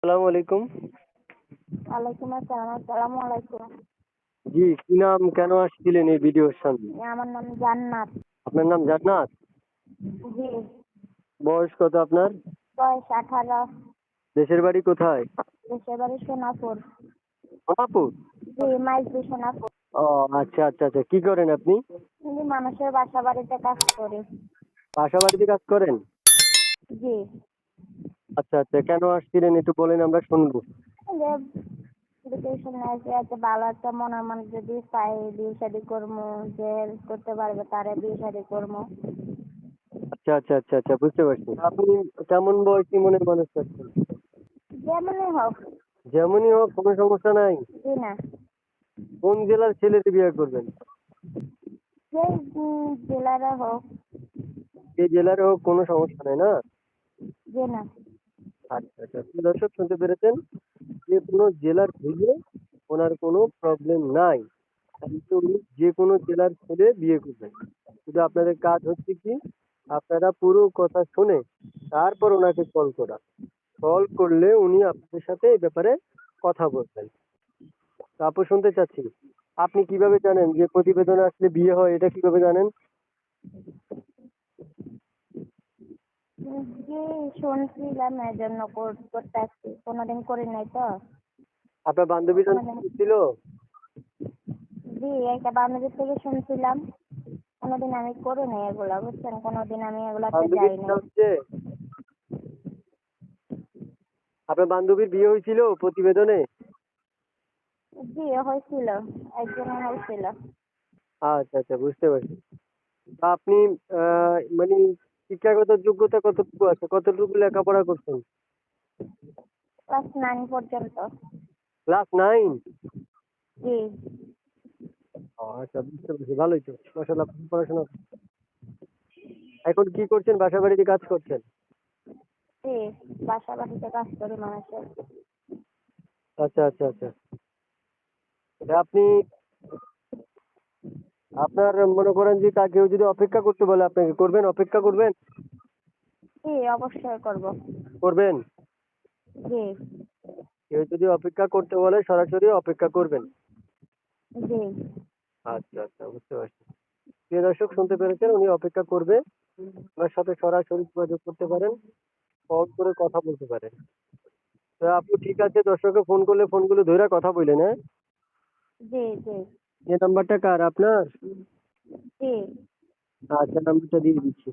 আসসালামু আলাইকুম। ওয়ালাইকুম আসসালাম আসসালামু আলাইকুম। জি কি নাম কেন আসছিলেন এই ভিডিওর সামনে? আমার নাম জান্নাত। আপনার নাম জান্নাত? জি। বয়স কত আপনার? বয়স আঠারো। দেশের বাড়ি কোথায়? দেশের বাড়ি সোনাপুর। সোনাপুর? জি মাইজদি সোনাপুর। ও আচ্ছা আচ্ছা আচ্ছা কি করেন আপনি? আমি মানুষের বাসা বাড়িতে কাজ করি। বাসা বাড়িতে কাজ করেন? জি। আচ্ছা আচ্ছা কেন আসছিলেন একটু বলেন আমরা শুনব। আছে ভালো একটা মনের যদি পাই বিয়ে শাদি করব যে help করতে পারবে তারে বিয়ে করব আচ্ছা আচ্ছা আচ্ছা আচ্ছা বুঝতে পারছি। আপনি কেমন বয়সী মনের মানুষ চাচ্ছেন? যেমনই হোক। যেমনই হোক কোনো সমস্যা নাই? জি না। কোন জেলার ছেলেকে বিয়ে করবেন? জেলারা হোক। যে জেলার হোক কোনো সমস্যা নাই না। আচ্ছা আচ্ছা। দর্শক, শুনতে পেরেছেন? যে কোনো জেলার হইলে ওনার কোনো প্রবলেম নাই। কিন্তু যে কোনো জেলার ছেলে বিয়ে করবেন। শুধু আপনাদের কাজ হচ্ছে কি, আপনারা পুরো কথা শুনে তারপর ওনাকে কল করা। কল করলে উনি আপনাদের সাথে এই ব্যাপারে কথা বলবেন। তো আপু, শুনতে চাচ্ছি। আপনি কীভাবে জানেন যে প্রতিবেদনে আসলে বিয়ে হয়, এটা কীভাবে জানেন? জি শুনছিলাম এই জন্য কর- করতে আসছি কোনোদিন করি নাই তো। আপনার বান্ধবী ছিল? জি একটা বান্ধবীর থেকে শুনছিলাম কোনোদিন আমি করি নাই এগুলা বুঝছেন? কোনোদিন আমি এগুলাতে যাই বিয়ে না আপনার বান্ধবীর বিয়ে হয়েছিল প্রতিবেদনে? জি হয়েছিল একজনের হয়েছিল। আচ্ছা আচ্ছা বুঝতে পারছি। আপনি মানে শিক্ষাগত যোগ্যতা কতটুকু আছে? কতটুকু লেখাপড়া করছেন? ক্লাস নাইন পর্যন্ত। Class nine? জি। আচ্ছা বুঝতে পারছি। ভালোই তো মাসাল্লাহ পড়াশোনা এখন কি করছেন? বাসা বাড়িতে কাজ করছেন? জি বাসা বাড়িতে কাজ করি মানুষের। আচ্ছা আচ্ছা আচ্ছা। আপনি আপনার মনে করেন যে তা কেউ যদি অপেক্ষা করতে বলে আপনাকে করবেন? অপেক্ষা করবেন? জি অবশ্যই করব। করবেন? জি। কেউ যদি অপেক্ষা করতে বলে সরাসরি অপেক্ষা করবেন। জি। আচ্ছা আচ্ছা বুঝতে পারছি। প্রিয় দর্শক শুনতে পেরেছেন? উনি অপেক্ষা করবে। ওনার সাথে সরাসরি যোগাযোগ করতে পারেন কল করে কথা বলতে পারেন। তো আপু ঠিক আছে দর্শকে ফোন করলে ফোনগুলো ধরে কথা বললেন হ্যাঁ? জি জি। এই নাম্বারটা কার আপনার আচ্ছা নাম্বারটা দিয়ে দিচ্ছি